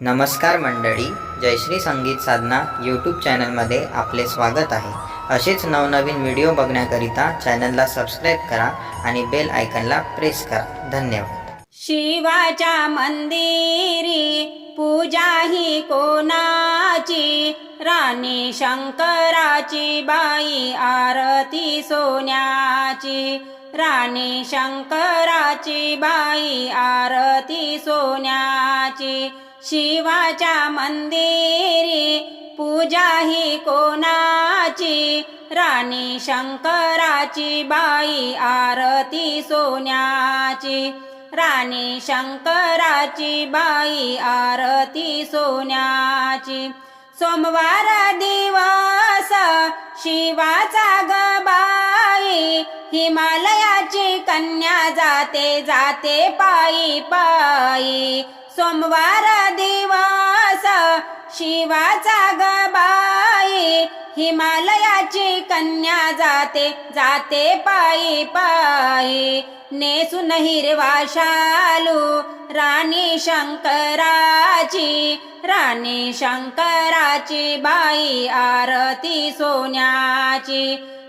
नमस्कार मंडळी जयश्री संगीत साधना यूट्यूब चॅनलमध्ये आपले स्वागत आहे. असेच नवनवीन व्हिडिओ बघण्याकरिता चॅनलला सबस्क्राईब करा आणि बेल आयकनला प्रेस करा. धन्यवाद. शिवाच्या मंदिरी पूजा ही कोणाची? राणी शंकराची बाई आरती सोन्याची. राणी शंकराची बाई आरती सोन्याची. शिवाच्या मंदिरी पूजा ही कोणाची? राणी शंकराची बाई आरती सोन्याची. राणी शंकराची बाई आरती सोन्याची. सोमवार दिवस शिवाचा गबाई हिमालयाची कन्या जाते जाते पायी पायी. सोमवार दिवस शिवाचा गबाई. हिमालयाची कन्या जाते जाते पायी पायी. नेसून हिरवा शालू राणी शंकराची. राणी शंकराची बाई आरती सोन्याची.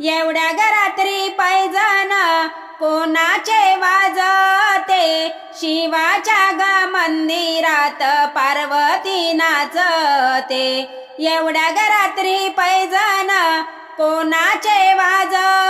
एवढ्या घरात्री पैजण कोणाचे वाजते? शिवाच्या ग मंदिरात पार्वती नाचते. एवढ्या घरात्री पैजण कोणाचे वाजते?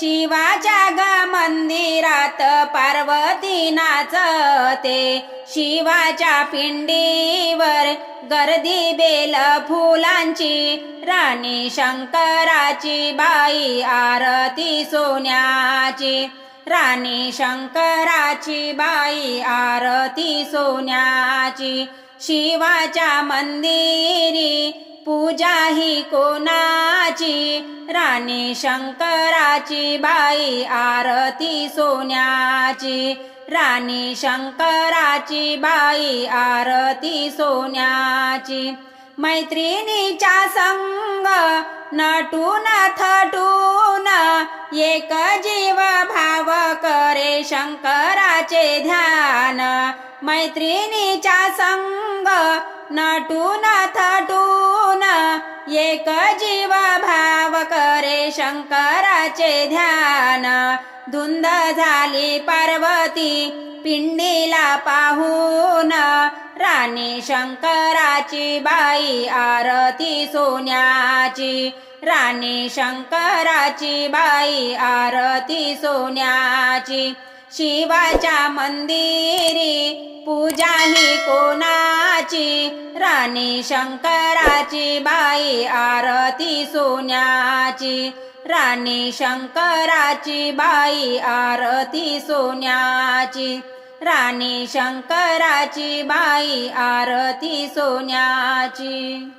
शिवाच्या ग मंदिरात पार्वती नाचते शिवाच्या पिंडीवर गर्दी बेल फुलांची राणी शंकराची बाई आरती सोन्याची. राणी शंकराची बाई आरती सोन्याची. शिवाच्या मंदिरी पूजा ही कोणाची? ज्ञानी शंकराची बाई आरती सोन्याची. राणी शंकराची बाई आरती सोन्याची. मैत्रिणीच्या संग नटून थटून एक जीव भाव करे शंकराचे ध्यान. मैत्रिणीच्या संग नटून थटून एक शंकराचे ध्यान. धुंद झाली पार्वती पिंडीला पाहून. राणी शंकराची बाई आरती सोन्याची. राणी शंकराची बाई आरती सोन्याची. शिवाच्या मंदिरी पूजा ही कोणाची? राणी शंकराची बाई आरती सोन्याची. राणी शंकराची बाई आरती सोन्याची. राणी शंकराची बाई आरती सोन्याची.